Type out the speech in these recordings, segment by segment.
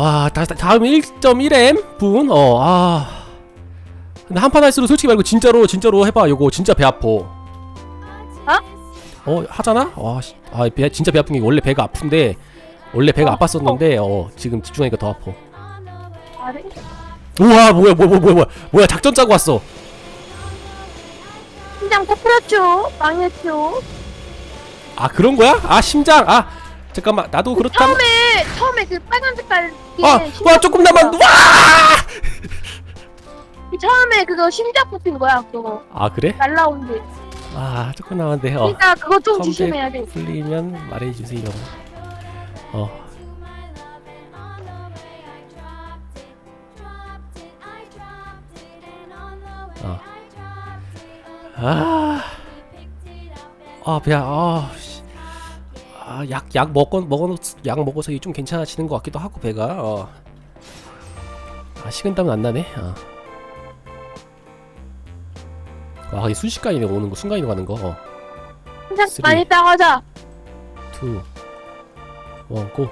와 다, 다- 다음 1.1M 분? 어아 근데 한판 할수록 솔직히 말고 진짜로 진짜로 해봐 요거 진짜 배 아파 어 하잖아? 와 씨 아 배, 진짜 배 아픈 게 원래 배가 아픈데 원래 배가 어, 아팠었는데 어 지금 집중하니까 더 아파 아래? 우와 뭐야 뭐야 뭐야 뭐야 뭐야 작전 짜고 왔어 심장 터뜨렸죠? 망했죠? 아 그런 거야? 아 심장 아 잠깐만 나도 그렇다면 처음에 처음에 그 빨간 색깔 아, 와 조금 남았 와! 그 처음에 그거 심장 뽑힌 거야 그거 아 그래? 날라온 데아 조금 남았는데 어 그러니까 그거 좀. 조심해야 돼 풀리면 말해주세요. 어. 어. 아. 아 배야. 아. 씨. 아, 약, 약 먹어, 먹어, 약 먹어서 좀 괜찮아지는 것 같기도 하고, 배가, 어. 아, 식은땀은 안 나네, 어. 와, 이게 순식간이네, 오는 거, 순간이동 가는 거, 어. 쓰리. 많이 따가자 투, 원, 고.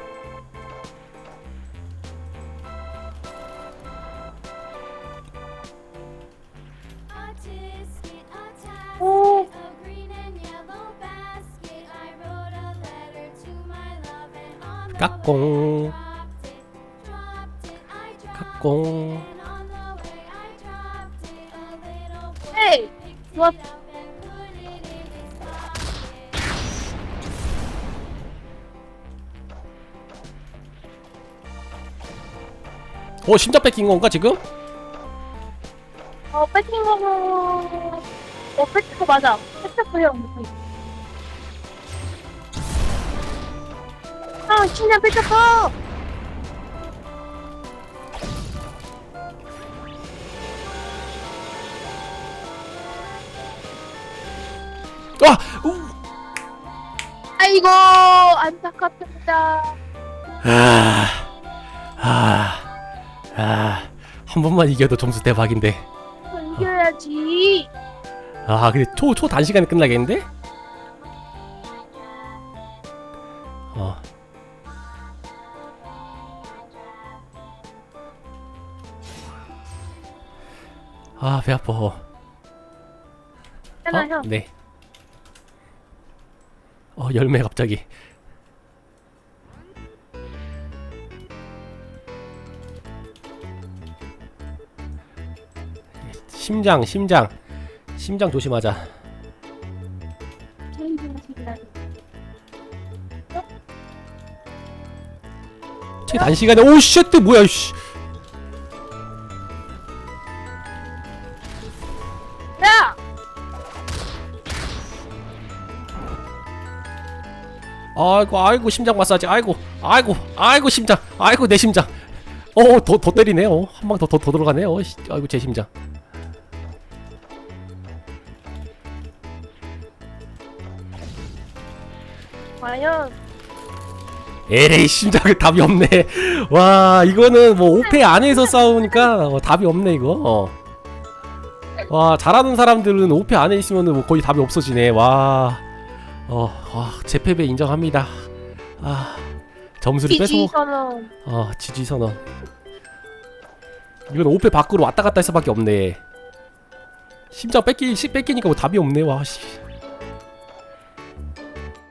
까꿍, 까꿍. 에이 어, 심장 뺏긴 건가, 지금? 어 뺏긴 거는 어 뺏긴 거 맞아 뺏겼어 형 아, 심장 뺏겼어! 아! 우! 아이고, 안타깝습니다. 아, 아, 아, 한 번만 이겨도 점수 대박인데. 이겨야지. 아, 근데 초, 초 단시간에 끝나겠는데? 어. 아, 배 아파. 어, 형. 네. 어, 열매 갑자기. 심장, 심장. 심장 조심하자. 좋으시구나. 제 단시간에 오 쉣, 뭐야, 씨. 아이고, 아이고 심장 마사지. 아이고, 아이고, 아이고 심장. 아이고 내 심장. 어, 더, 더 때리네. 어, 한방 더, 더, 더 들어가네. 어, 씨. 아이고 제 심장. 과연, 에레이 심장에 답이 없네. 와 이거는 뭐 5패 안에서 싸우니까 어, 답이 없네 이거. 어. 와 잘하는 사람들은 5패 안에 있으면은 뭐 거의 답이 없어지네. 와. 어, 와, 제 패배 인정합니다. 아 점수를 뺏어. 지지 선언. 아 지지 선언. 이건 5패 밖으로 왔다 갔다 할 수밖에 없네. 심장 뺏기 시 뺏기니까 뭐 답이 없네. 와 씨.